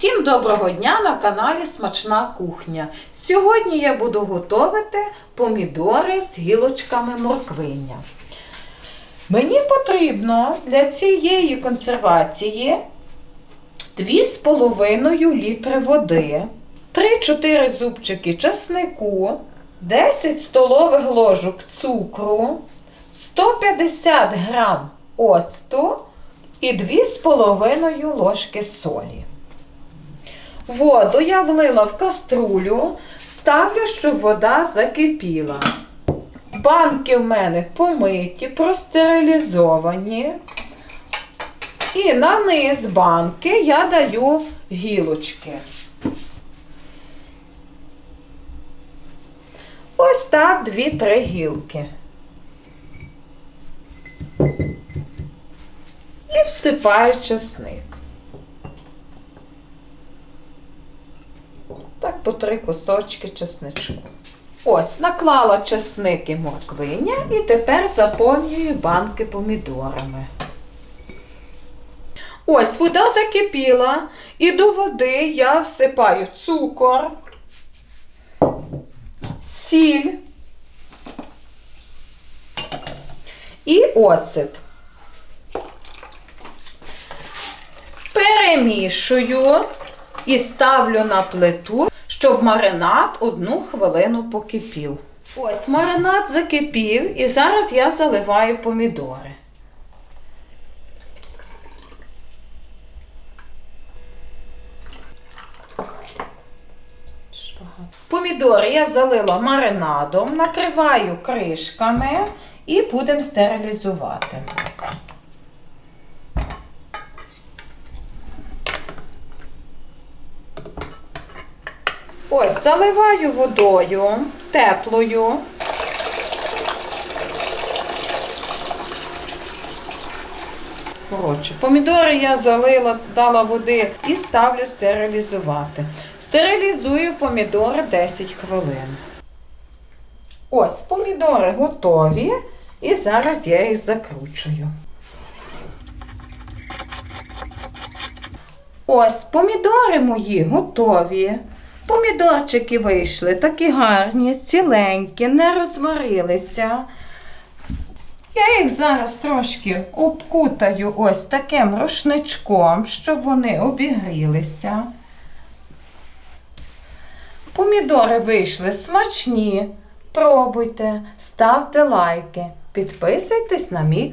Всім доброго дня на каналі Смачна кухня. Сьогодні я буду готувати помідори з гілочками морквиння. Мені потрібно для цієї консервації 2,5 літри води, 3-4 зубчики чеснику, 10 столових ложок цукру, 150 грам оцту і 2,5 ложки солі. Воду я влила в каструлю, ставлю, щоб вода закипіла. Банки в мене помиті, простерилізовані. І на низ банки я даю гілочки. Ось так дві-три гілки. І всипаю чесник. По три кусочки чесничку. Ось, наклала чесник і морквиня і тепер заповнюю банки помідорами. Ось вода закипіла, і до води я всипаю цукор, сіль і оцет. Перемішую і ставлю на плиту, щоб маринад одну хвилину покипів. Ось маринад закипів і зараз я заливаю помідори. Помідори я залила маринадом, накриваю кришками і будемо стерилізувати. Ось заливаю водою теплою. Коротше, помідори я залила, дала води і ставлю стерилізувати. Стерилізую помідори 10 хвилин. Ось помідори готові. І зараз я їх закручую. Ось помідори мої готові. Помідорчики вийшли такі гарні, ціленькі, не розварилися. Я їх зараз трошки обкутаю ось таким рушничком, щоб вони обігрілися. Помідори вийшли смачні. Пробуйте, ставте лайки, підписуйтесь на мій